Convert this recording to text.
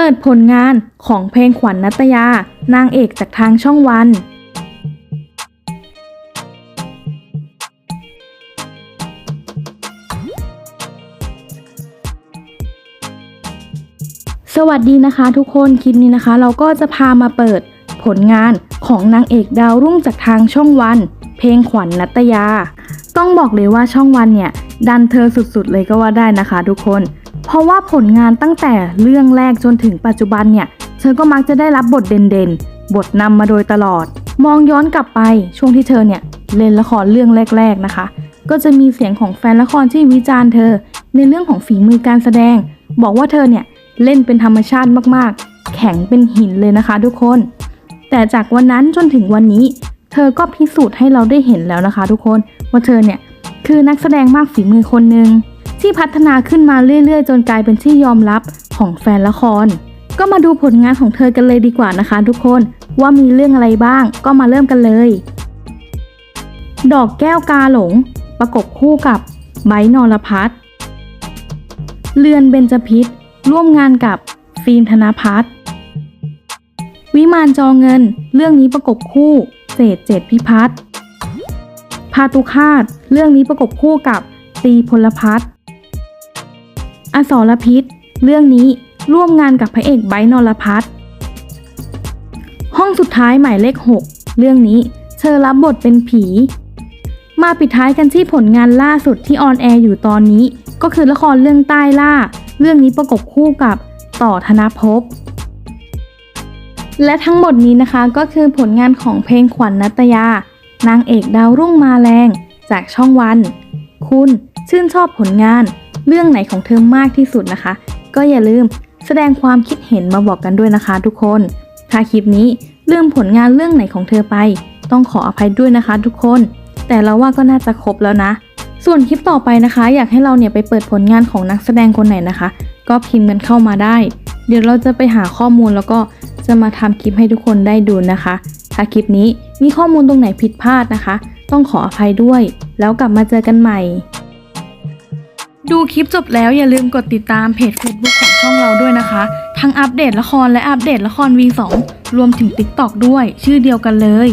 เปิดผลงานของเพลงขวัญนัตยา นางเอกจากทางช่องวัน สวัสดีนะคะทุกคนคลิปนี้นะคะ เราก็จะพามาเปิดผลงานของนางเอกดาวรุ่งจากทางช่องวัน เพลงขวัญนัตยา ต้องบอกเลยว่าช่องวันเนี่ย ดันเธอสุดๆเลยก็ว่าได้นะคะทุกคน เพราะว่าผลงานตั้งแต่เรื่องแรกจนถึงปัจจุบันเนี่ย เธอก็มักจะได้รับบทเด่นๆ บทนำมาโดยตลอด มองย้อนกลับไปช่วงที่เธอเนี่ยเล่นละครเรื่องแรก ๆนะคะ ก็จะมีเสียงของแฟนละครที่วิจารณ์เธอ ในเรื่องของฝีมือการแสดง บอกว่าเธอเนี่ยเล่นเป็นธรรมชาติมากๆ แข็งเป็นหินเลยนะคะ ทุกคน แต่จากวันนั้นจนถึงวันนี้ เธอก็พิสูจน์ให้เราได้เห็นแล้วนะคะ ทุกคนว่าเธอเนี่ยคือนักแสดงมากฝีมือคนหนึ่ง ที่พัฒนาขึ้นมาเรื่อยๆ จนกลายเป็นที่ยอมรับของแฟนละคร ก็มาดูผลงานของเธอกันเลยดีกว่านะคะ ทุกคนว่ามีเรื่องอะไรบ้างก็มาเริ่มกันเลย ดอกแก้วกาหลง ประกบคู่กับไบร์ทนรพัฒเรือนเบญจพิษร่วมงานกับฟิล์มธนพัฒน์วิมานจอเงิน เรื่องนี้ประกบคู่เศษเจดพิพัฒน์พาตุคาตเรื่องนี้ประกบคู่กับตีพลพัฒน์ อสรพิษ เรื่องนี้ร่วมงานกับพระเอกไบร์ทนรพัฒน์ห้องสุดท้ายหมายเลข 6 เรื่องนี้เธอรับบทเป็นผี มาปิดท้ายกันที่ผลงานล่าสุดที่ออนแอร์อยู่ตอนนี้ ก็คือละครเรื่องใต้ล่า เรื่องนี้ประกบคู่กับต่อธนภพ และทั้งหมดนี้นะคะก็คือผลงานของเพลงขวัญนัตยา นางเอกดาวรุ่งมาแรง จากช่องวัน คุณชื่นชอบผลงาน เรื่องไหนของเธอมากที่สุดนะคะ ก็อย่าลืมแสดงความคิดเห็นมาบอกกันด้วยนะคะ ทุกคน ถ้าคลิปนี้ลืมผลงานเรื่องไหนของเธอไป ต้องขออภัยด้วยนะคะ ทุกคน แต่เราว่าก็น่าจะครบแล้วนะ ส่วนคลิปต่อไปนะคะ อยากให้เราเนี่ยไปเปิดผลงานของนักแสดงคนไหนนะคะ ก็พิมพ์กันเข้ามาได้ เดี๋ยวเราจะไปหาข้อมูลแล้วก็จะมาทำคลิปให้ทุกคนได้ดูนะคะ ถ้าคลิปนี้มีข้อมูลตรงไหนผิดพลาดนะคะ ต้องขออภัยด้วย แล้วกลับมาเจอกันใหม่ ดูคลิปจบแล้วอย่าลืมกดติดตามเพจ Facebook ของช่องเราด้วยนะคะ ทั้งอัปเดตละครและอัปเดตละคร V2 รวมถึง TikTok ด้วย ชื่อเดียวกันเลย